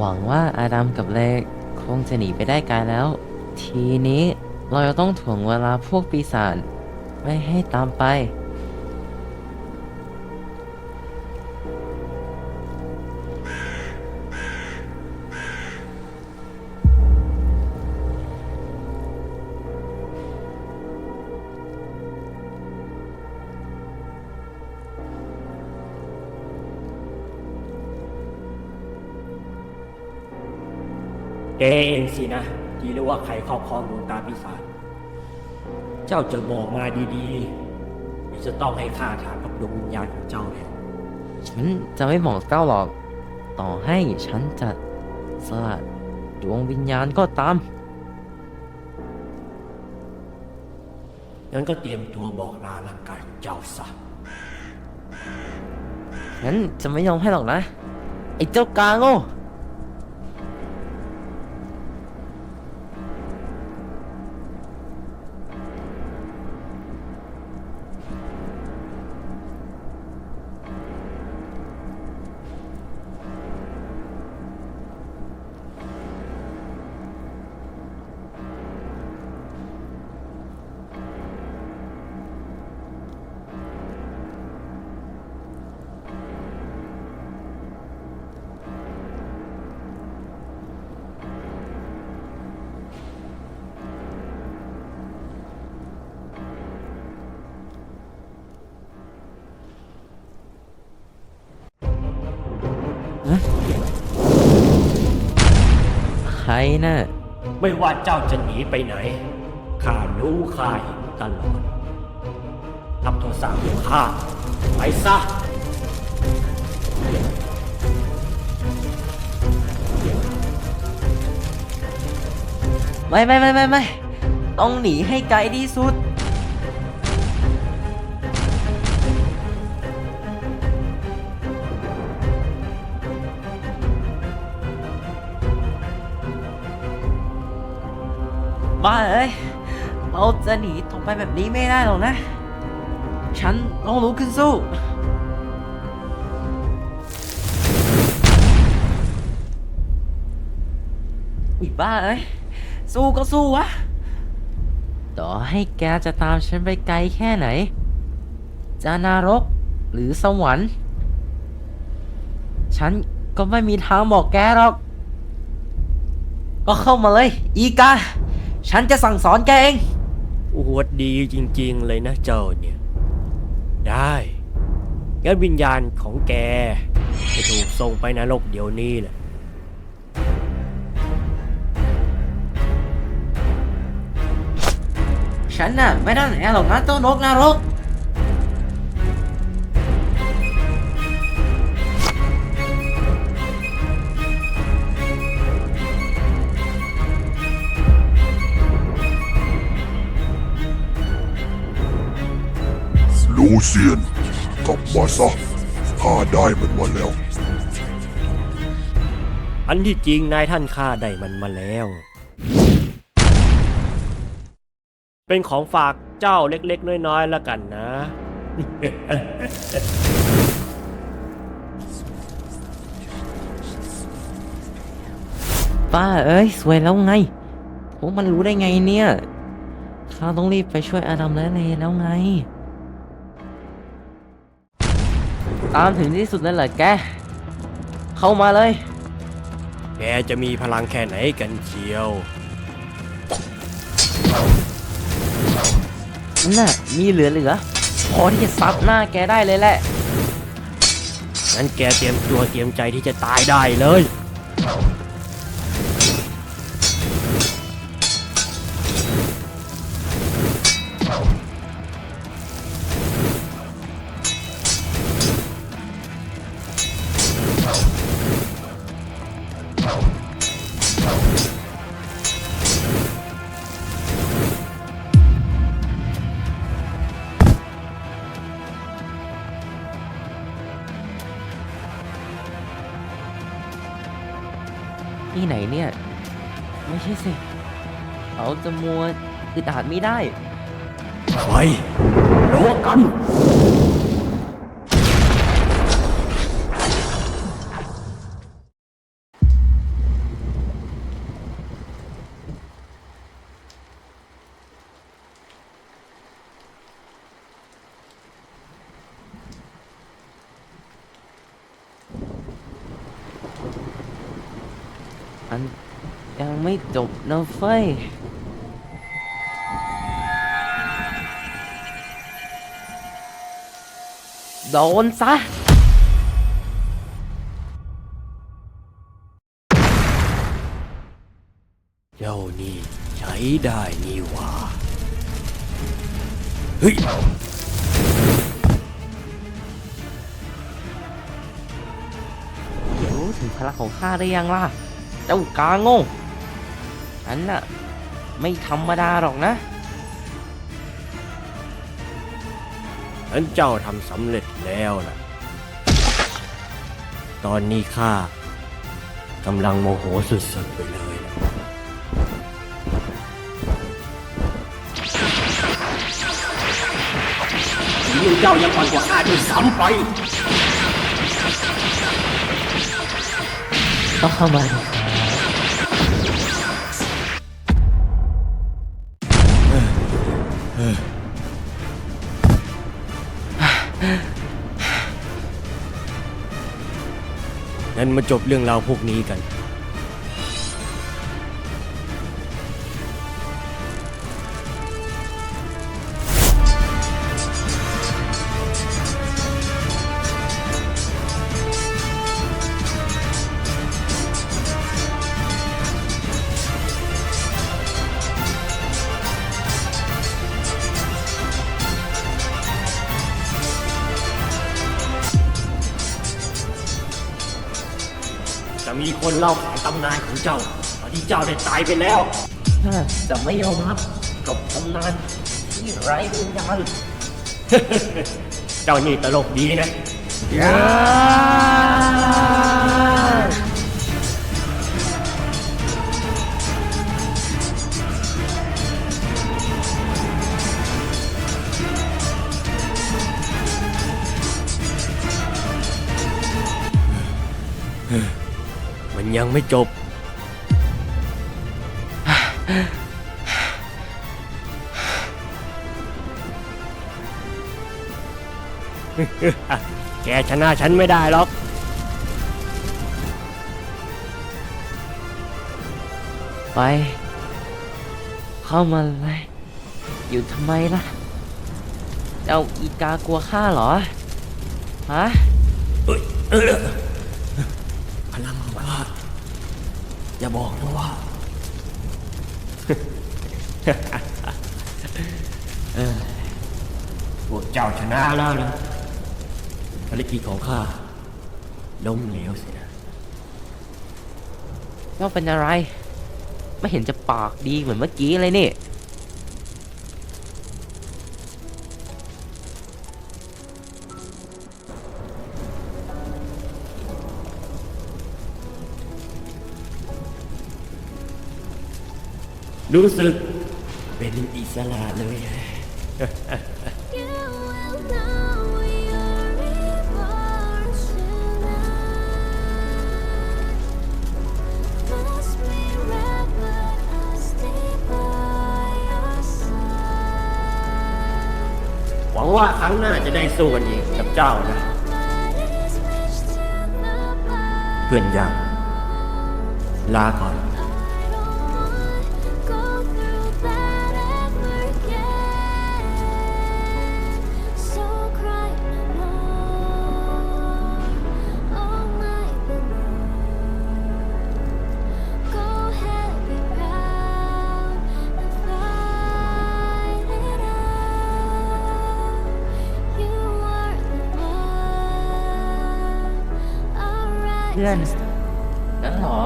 หวังว่าอาดัมกับเลคงจะหนีไปได้ไกลแล้ว ทีนี้เราจะต้องถ่วงเวลาพวกปีศาจไม่ให้ตามไป แกเองสินะที่รู้ว่าใครครอบครองดวงตาปีศาจเจ้าจะบอกมาดีๆหรือจะต้องให้ข้าถามกับดวงวิญญาณของเจ้าเนี่ยฉันจะไม่บอกเจ้าหรอก ต่อให้ฉันจะสละดวงวิญญาณก็ตาม งั้นก็เตรียมตัวบอกลาร่างกายของเจ้าซะงั้นจะไม่ยอมให้หรอกนะ ไอ้เจ้ากาโง่ รน่ะไม่ว่าเจ้าจะหนีไปไหนข้ารู้ข้าเห็นตลอดรับโทรศัพท์ของข้าไปซะไม่ไม่ไม่ไม่ไม่ต้องหนีให้ไกลที่สุด บ้าเอ้ยเราจะหนีตรงไปแบบนี้ไม่ได้หรอกนะ ฉันต้องลุกขึ้นสู้ อีบ้าเอ้ย สู้ก็สู้วะ ต่อให้แกจะตามฉันไปไกลแค่ไหนจะนรกหรือสวรรค์ ฉันก็ไม่มีทางบอกแกหรอก ก็เข้ามาเลย อีกา ฉันจะสั่งสอนแกเอง อวดดีจริง ๆ เลยนะเจ้าเนี่ย ได้งั้นวิญญาณของแก จะถูกส่งไปนรกเดี๋ยวนี้แหละ ฉันน่ะไม่ได้ไหนหรอกนะเจ้านกนรก เซียน กลับมาซะข้าได้มันมาแล้ว อันที่จริงนายท่านข้าได้มันมาแล้ว เป็นของฝากเจ้าเล็กๆ น้อยๆแล้วกันนะ ป้าเอ้ย สวยแล้วไงพวกมันรู้ได้ไงเนี่ย ข้าต้องรีบไปช่วยอาดัมและเลแล้วไง ตามถึงที่สุดแล้วเหรอแก เข้ามาเลย แกจะมีพลังแค่ไหนกันเชียว นั่นน่ะมีเหลือๆพอที่จะซับหน้าแกได้เลยแหละ งั้นแกเตรียมตัวเตรียมใจที่จะตายได้เลย สิเขาจะมัวอึดอาดไม่ได้ไปรัวกันอัน ยังไม่จบนะเฟ้ยโดนซะเจ้านี่ใช้ได้นี่หว่าเฮ้ยรู้ถึงพลังของข้าได้ยังล่ะ เจ้ากาโง่ อันน่ะ ไม่ธรรมดาหรอกนะ นั้นเจ้าทำสำเร็จแล้วนะตอนนี้ข้ากำลังโมโหสุดๆไปเลยนะฝีมือเจ้ายังอ่อนกว่าข้าด้วยซ้ำไป ก็เข้ามา งั้นมาจบเรื่องราวพวกนี้กัน จะมีคนเล่าขานตำนานของเจ้าตอนที่เจ้าได้ตายไปแล้วข้าจะไม่ยอมรับกับตำนานที่ไร้วิญญาณเจ้านี่ตลกดีนะ ยังไม่จบ แกชนะฉันไม่ได้หรอก ไป เข้ามาเลย อยู่ทำไมล่ะ เจ้าอีกากลัวข้าเหรอ ฮะ พลังของข้า อย่าบอกนะว่าเออพวกเจ้าชนะแล้วนะภารกิจของข้าล้มเหลวสินะเจ้าเป็นอะไร ไม่เห็นจะปากดีเหมือนเมื่อกี้เลยนี่ รู้สึกเป็นอิสระเลย หวังว่าครั้งหน้าจะได้สู้กันอีกกับเจ้านะ เพื่อนยังลาก่อน เพื่อน นั่นหรอ